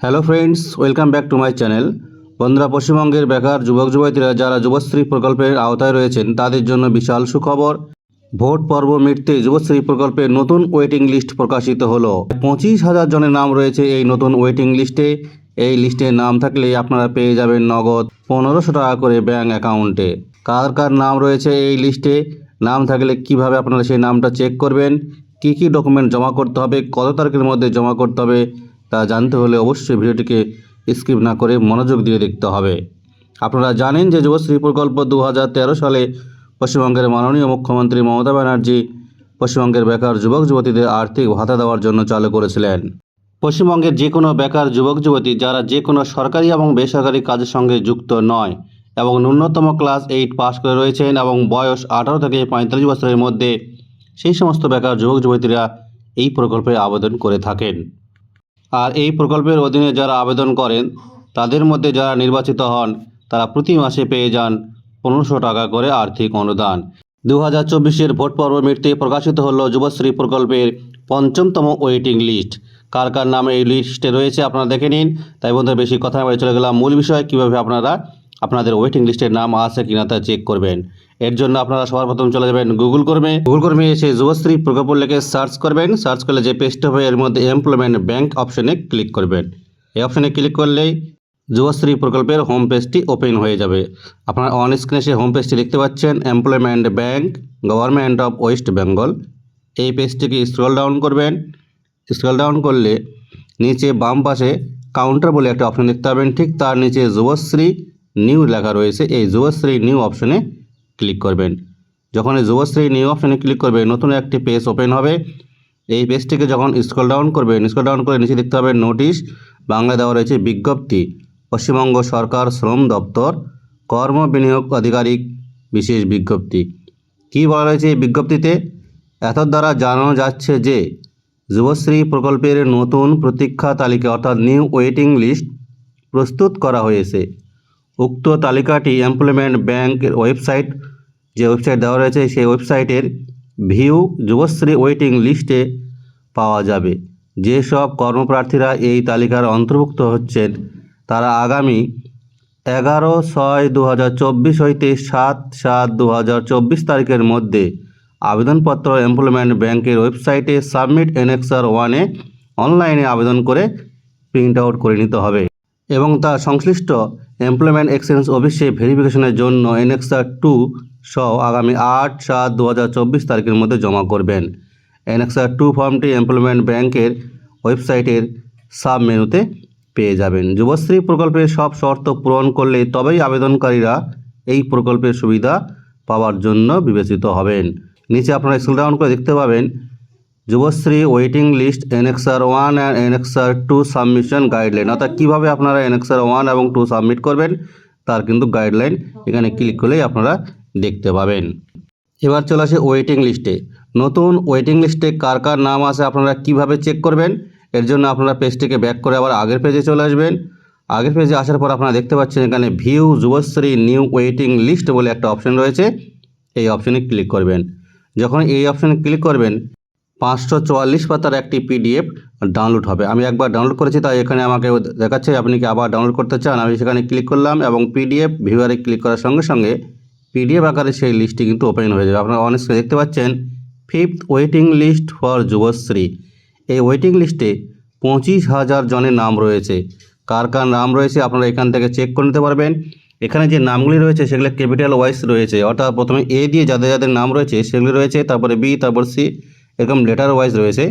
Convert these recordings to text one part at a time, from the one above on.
Hello friends welcome back to my channel বন্ধুরা, পশ্চিমবঙ্গের বেকার যুবক যুবতীরা যারা যুবশ্রী প্রকল্পের আওতায় রয়েছেন, তাদের জন্য বিশাল সুখবর। ভোট পর্ব মিটতে যুবশ্রী প্রকল্পের নতুন ওয়েটিং লিস্ট প্রকাশিত হলো। পঁচিশ হাজার জনের নাম রয়েছে এই নতুন ওয়েটিং লিস্টে এই লিস্টে নাম থাকলে আপনারা পেয়ে যাবেন নগদ পনেরোশো টাকা করে ব্যাঙ্ক অ্যাকাউন্টে কার কার নাম রয়েছে এই লিস্টে নাম থাকলে কীভাবে আপনারা সেই নামটা চেক করবেন? কি কি ডকুমেন্ট জমা করতে হবে? কত তারিখের মধ্যে জমা করতে হবে? তা জানতে হলে অবশ্যই ভিডিওটিকে স্কিপ না করে মনোযোগ দিয়ে দেখতে হবে। আপনারা জানেন যে যুবশ্রী প্রকল্প দু হাজার তেরো সালে পশ্চিমবঙ্গের মাননীয় মুখ্যমন্ত্রী মমতা ব্যানার্জি পশ্চিমবঙ্গের বেকার যুবক যুবতীদের আর্থিক ভাতা দেওয়ার জন্য চালু করেছিলেন। পশ্চিমবঙ্গের যে কোনো বেকার যুবক যুবতী যারা যে কোনো সরকারি এবং বেসরকারি কাজের সঙ্গে যুক্ত নয় এবং ন্যূনতম ক্লাস এইট পাস করে রয়েছেন এবং বয়স আঠারো থেকে পঁয়তাল্লিশ বছরের মধ্যে সেই সমস্ত বেকার যুবক যুবতীরা এই প্রকল্পে আবেদন করে থাকেন। আর এই প্রকল্পের অধীনে যারা আবেদন করেন, তাদের মধ্যে যারা নির্বাচিত হন, তারা প্রতি মাসে পেয়ে যান পনেরোশো টাকা করে আর্থিক অনুদান। দু হাজার চব্বিশের ভোট পর্ব মিটতে প্রকাশিত হল যুবশ্রী প্রকল্পের পঞ্চমতম ওয়েটিং লিস্ট। কার কার নামে এই লিস্টে রয়েছে আপনারা দেখে নিন। তাই বন্ধুরা, বেশি কথা বলে চলে গেলাম। মূল বিষয়, কীভাবে আপনারা আপনাদের ওয়েটিং লিস্টের নাম আছে কিনা তা চেক করবেন। এর জন্য আপনারা সবার প্রথম চলে যাবেন গুগল কর্মে গুগল কর্মে এসে যুবশ্রী প্রকল্প লেখে সার্চ করবেন। সার্চ করলে যে পেজটা হবে, এর মধ্যে এমপ্লয়মেন্ট ব্যাংক অপশনে ক্লিক করবেন। এই অপশনে ক্লিক করলেই যুবশ্রী প্রকল্পের হোম পেজটি ওপেন হয়ে যাবে। আপনারা অন স্ক্রিনে সে হোম পেজটি দেখতে পাচ্ছেন employment bank government of West Bengal এই পেজটিকে স্ক্রল ডাউন করবেন। স্ক্রল ডাউন করলে নিচে বাম পাশে কাউন্টার বলে একটা অপশন দেখতে পাবেন। ঠিক তার নিচে যুবশ্রী নিউ লেখা রয়েছে। এই যুবশ্রী নিউ অপশনে ক্লিক করবেন। যখন এই যুবশ্রী নিউ অপশনে ক্লিক করবে, নতুন একটি পেজ ওপেন হবে। এই পেজটিকে যখন স্ক্রল ডাউন করবেন স্ক্রল ডাউন করে নিচে দেখতে পাবেন নোটিশ বাংলা দেওয়া রয়েছে বিজ্ঞপ্তি, পশ্চিমবঙ্গ সরকার শ্রম দপ্তর, কর্ম বিনিয়োগ আধিকারিক, বিশেষ বিজ্ঞপ্তি। কী বলা রয়েছে এই বিজ্ঞপ্তিতে? এত দ্বারা জানানো যাচ্ছে যে, যুবশ্রী প্রকল্পের নতুন প্রতীক্ষা তালিকা অর্থাৎ নিউ ওয়েটিং লিস্ট প্রস্তুত করা হয়েছে। উক্ত তালিকাটি এমপ্লয়মেন্ট ব্যাংকের ওয়েবসাইট, যে ওয়েবসাইট দেওয়া রয়েছে সেই ওয়েবসাইটের ভিউ যুবশ্রী ওয়েটিং লিস্টে পাওয়া যাবে। যেসব কর্মপ্রার্থীরা এই তালিকার অন্তর্ভুক্ত হচ্ছেন, তারা আগামী এগারো ছয় দু হইতে সাত সাত দু তারিখের মধ্যে আবেদনপত্র এমপ্লয়মেন্ট ব্যাংকের ওয়েবসাইটে সাবমিট এনএক্সআর ওয়ানে অনলাইনে আবেদন করে প্রিন্ট আউট করে নিতে হবে। এবং তার সংশ্লিষ্ট এমপ্লয়মেন্ট এক্সচেঞ্জ অফিসে ভেরিফিকেশনের জন্য এনএক্সআর টু সহ আগামী আট সাত দু তারিখের মধ্যে জমা করবেন। এনএক্সআর টু ফর্মটি এমপ্লয়মেন্ট ব্যাংকের ওয়েবসাইটের সাব মেনুতে পেয়ে যাবেন। যুবশ্রী প্রকল্পের সব শর্ত পূরণ করলে তবেই আবেদনকারীরা এই প্রকল্পের সুবিধা পাওয়ার জন্য বিবেচিত হবেন। নিচে আপনারা স্কুল ডাউন করে দেখতে পাবেন Yuvashree waiting list, NXR one and NXR two submission guideline. অর্থাৎ কীভাবে আপনারা এনএক্সআর ওয়ান এবং টু সাবমিট করবেন, তার কিন্তু গাইডলাইন এখানে ক্লিক করলেই আপনারা দেখতে পাবেন। এবার চলে আসে ওয়েটিং লিস্টে। নতুন ওয়েটিং লিস্টে কার কার নাম আছে আপনারা কীভাবে চেক করবেন? এর জন্য আপনারা পেজটিকে ব্যাক করে আবার আগের পেজে চলে আসবেন। আগের পেজে আসার পর আপনারা দেখতে পাচ্ছেন এখানে view, Yuvashree, new waiting list বলে একটা অপশন রয়েছে। এই অপশনে ক্লিক করবেন। যখন এই অপশনে ক্লিক করবেন পাঁচশো চুয়াল্লিশ পাতার একটি পিডিএফ ডাউনলোড হবে। আমি একবার ডাউনলোড করেছি, তাই এখানে আমাকে দেখাচ্ছে। আপনি কি আবার ডাউনলোড করতে চান? আমি সেখানে ক্লিক করলাম এবং পিডিএফ ভিউয়ারে ক্লিক করার সঙ্গে সঙ্গে পিডিএফ আকারে সেই লিস্টটি কিন্তু ওপেন হয়ে যাবে। আপনারা অনেক দেখতে পাচ্ছেন fifth waiting list for Yuvashree. এই ওয়েটিং লিস্টে পঁচিশ হাজার জনের নাম রয়েছে। কার কার নাম রয়েছে আপনারা এখান থেকে চেক করে নিতে পারবেন। এখানে যে নামগুলি রয়েছে সেগুলো ক্যাপিটাল ওয়াইজ রয়েছে। অর্থাৎ প্রথমে এ দিয়ে যাদের যাদের নাম রয়েছে সেগুলি রয়েছে, তারপরে বি তারপর সি এরকম লেটার ওয়াইজ রয়েছে।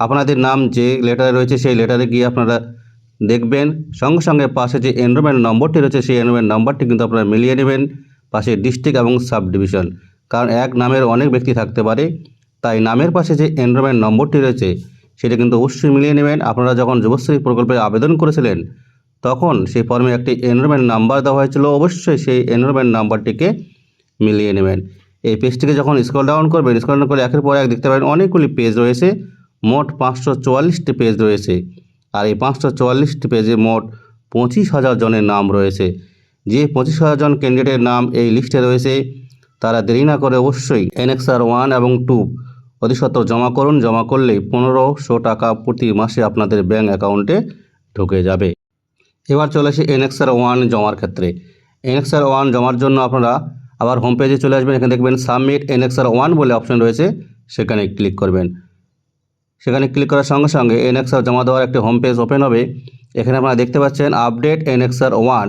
আপনাদের নাম যে লেটারে রয়েছে, সেই লেটারে গিয়ে আপনারা দেখবেন। সঙ্গে সঙ্গে পাশে যে এনরোলমেন্ট নম্বরটি রয়েছে, সেই এনরোলমেন্ট নম্বরটি কিন্তু আপনারা মিলিয়ে নেবেন পাশে ডিস্ট্রিক্ট এবং সাব ডিভিশন কারণ এক নামের অনেক ব্যক্তি থাকতে পারে, তাই নামের পাশে যে এনরোলমেন্ট নম্বরটি রয়েছে, সেটা কিন্তু অবশ্যই মিলিয়ে নেবেন। আপনারা যখন যুবশ্রী প্রকল্পে আবেদন করেছিলেন, তখন সেই ফর্মে একটি এনরোলমেন্ট নাম্বার দেওয়া হয়েছিল। অবশ্যই সেই এনরোলমেন্ট নাম্বারটিকে মিলিয়ে নেবেন। এই পেজটিকে যখন স্ক্রল ডাউন করবেন স্ক্রল ডাউন করে একের পর এক দেখতে পাবেন অনেকগুলি পেজ রয়েছে। মোট পাঁচশো চুয়াল্লিশটি পেজ রয়েছে। আর এই পাঁচশো চুয়াল্লিশটি পেজে মোট পঁচিশ হাজার জনের নাম রয়েছে। যে পঁচিশ হাজার জন ক্যান্ডিডেটের নাম এই লিস্টে রয়েছে, তারা দেরি না করে অবশ্যই এনএক্সআর ওয়ান এবং টু অধিসত্ত্ব জমা করুন। জমা করলে পনেরোশো টাকা প্রতি মাসে আপনাদের ব্যাঙ্ক অ্যাকাউন্টে ঢুকে যাবে। এবার চলে আসি এনএক্সআর ওয়ান জমার ক্ষেত্রে। এনএক্সআর ওয়ান জমার জন্য আপনারা আবার হোম পেজে চলে আসবেন, এখানে দেখবেন সাবমিট এনএক্সআর ওয়ান বলে অপশন রয়েছে, সেখানে ক্লিক করবেন। সেখানে ক্লিক করার সঙ্গে সঙ্গে এনএক্সআর জমা দেওয়ার একটি হোম পেজ ওপেন হবে। এখানে আপনারা দেখতে পাচ্ছেন আপডেট এনএক্সআর ওয়ান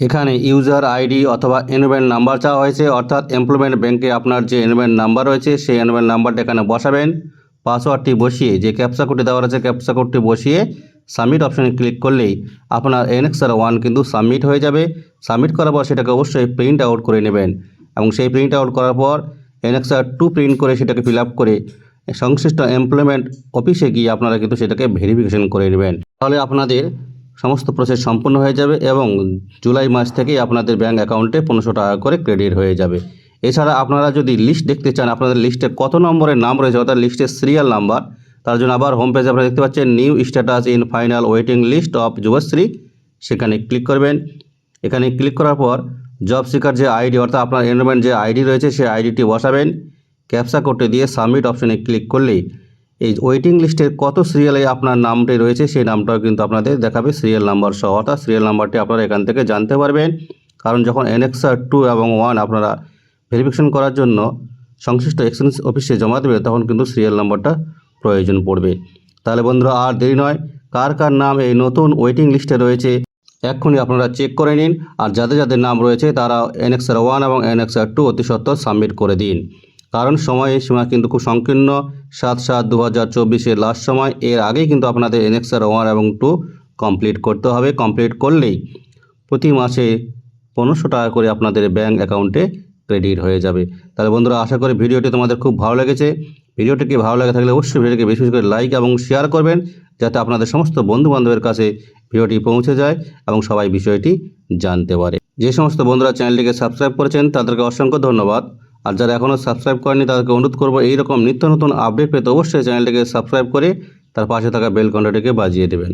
এখানে ইউজার আইডি অথবা এনরোলমেন্ট নাম্বার চাওয়া হয়েছে, অর্থাৎ এমপ্লয়মেন্ট ব্যাংকে আপনার যে এনরোলমেন্ট নাম্বার রয়েছে, সেই এনরোলমেন্ট নাম্বারটা এখানে বসাবেন। পাসওয়ার্ডটি বসিয়ে, যে ক্যাপসা কোডটি দেওয়া রয়েছে ক্যাপসা কোডটি বসিয়ে সাবমিট অপশানে ক্লিক করলেই আপনার এনএক্সআর ওয়ান কিন্তু সাবমিট হয়ে যাবে। সাবমিট করার পর সেটাকে অবশ্যই প্রিন্ট আউট করে নেবেন এবং সেই প্রিন্ট আউট করার পর এনএক্সআর টু প্রিন্ট করে সেটাকে ফিল আপ করে সংশ্লিষ্ট এমপ্লয়মেন্ট অফিসে গিয়ে আপনারা কিন্তু সেটাকে ভেরিফিকেশন করে নেবেন। তাহলে আপনাদের সমস্ত প্রসেস সম্পূর্ণ হয়ে যাবে এবং জুলাই মাস থেকেই আপনাদের ব্যাঙ্ক অ্যাকাউন্টে পনেরোশো টাকা করে ক্রেডিট হয়ে যাবে। এছাড়া আপনারা যদি লিস্ট দেখতে চান, আপনাদের লিস্টে কত নম্বরের নাম রয়েছে, অর্থাৎ লিস্টের সিরিয়াল নাম্বার তার জন্য আবার হোম পেজে আপনারা দেখতে পাচ্ছেন new status in final waiting list of Yuvashree সেখানে ক্লিক করবেন। এখানে ক্লিক করার পর জব সিকার যে আইডি অর্থাৎ আপনার এনরোলমেন্ট যে আইডি রয়েছে, সেই আইডিটি বসাবেন। ক্যাপসা কোডটি দিয়ে সাবমিট অপশনে ক্লিক করলেই এই ওয়েটিং লিস্টের কত সিরিয়ালে আপনার নামটি রয়েছে, সেই নামটাও কিন্তু আপনাদের দেখাবে সিরিয়াল নাম্বার সহ। অর্থাৎ সিরিয়াল নাম্বারটি আপনারা এখান থেকে জানতে পারবেন। কারণ যখন এনএক্সআর টু এবং ওয়ান আপনারা ভেরিফিকেশন করার জন্য সংশ্লিষ্ট এক্সচেঞ্জ অফিসে জমা দেবে, তখন কিন্তু সিরিয়াল নাম্বারটা প্রয়োজন পড়বে। তাহলে বন্ধুরা, আর দেরি নয়, কার কার নাম এই নতুন ওয়েটিং লিস্টে রয়েছে, এক্ষুনি আপনারা চেক করে নিন, আর যাদের যাদের নাম রয়েছে, তারা এনএক্সআর ওয়ান এবং এনএক্সআর টু অতি সত্ত্বর সাবমিট করে দিন। কারণ সময়ের সীমা কিন্তু খুব সংকীর্ণ, সাত সাত দু হাজার চব্বিশের লাস্ট সময়, এর আগেই কিন্তু আপনাদের এনএক্সআর ওয়ান এবং টু কমপ্লিট করতে হবে। কমপ্লিট করলেই প্রতি মাসে পনেরোশো টাকা করে আপনাদের ব্যাঙ্ক অ্যাকাউন্টে ক্রেডিট হয়ে যাবে। তাহলে বন্ধুরা, আশা করি ভিডিওটি তোমাদের খুব ভালো লেগেছে। ভিডিওটিকে ভালো লাগে থাকলে অবশ্যই ভিডিওটিকে বেশি বেশি করে লাইক এবং শেয়ার করবেন, যাতে আপনাদের সমস্ত বন্ধু বান্ধবের কাছে ভিডিওটি পৌঁছে যায় এবং সবাই বিষয়টি জানতে পারে। যে সমস্ত বন্ধুরা চ্যানেলটিকে সাবস্ক্রাইব করেছেন, তাদেরকে অসংখ্য ধন্যবাদ। আর যারা এখনও সাবস্ক্রাইব করেনি তাদেরকে অনুরোধ করব, এইরকম নিত্য নতুন আপডেট পেতে অবশ্যই চ্যানেলটিকে সাবস্ক্রাইব করে তার পাশে থাকা বেল ঘন্টাটিকে বাজিয়ে দেবেন।